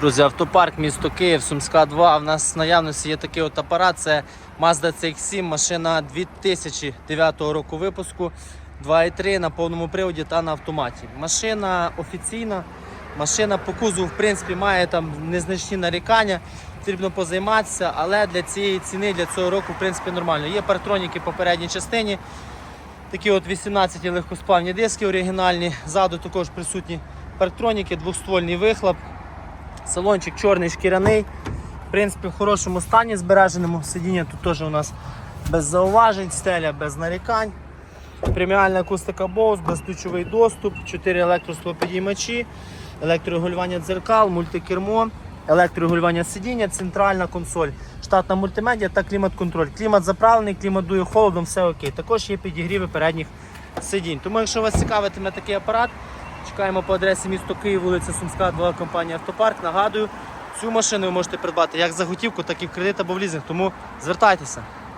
Друзі, автопарк, місто Київ, Сумська 2. В нас в наявності є такий от апарат. Це Mazda CX-7, машина 2009 року випуску, 2.3 на повному приводі та на автоматі. Машина офіційна, машина по кузову, в принципі, має там незначні нарікання. Потрібно позайматися, але для цієї ціни, для цього року, в принципі, нормально. Є партроніки по передній частині. Такі от 18 легкосплавні диски оригінальні. Ззаду також присутні парктроніки, двохствольний вихлоп. Салончик чорний шкіряний. В принципі, в хорошому стані збереженому. Сидіння тут теж у нас без зауважень, стеля без нарікань. Преміальна акустика Bose, безключовий доступ, 4 електросклопідіймачі, електрорегулювання дзеркал, мультикермо, електрорегулювання сидіння, центральна консоль, штатна мультимедіа та клімат-контроль. Клімат заправлений, клімат дує холодом, все окей. Також є підігріви передніх сидінь. Тому, якщо вас цікавитиме такий апарат, чекаємо по адресі місто Київ, вулиця Сумська, 2, компанія Автопарк. Нагадую, цю машину ви можете придбати як за готівку, так і в кредит або в лізинг. Тому звертайтеся.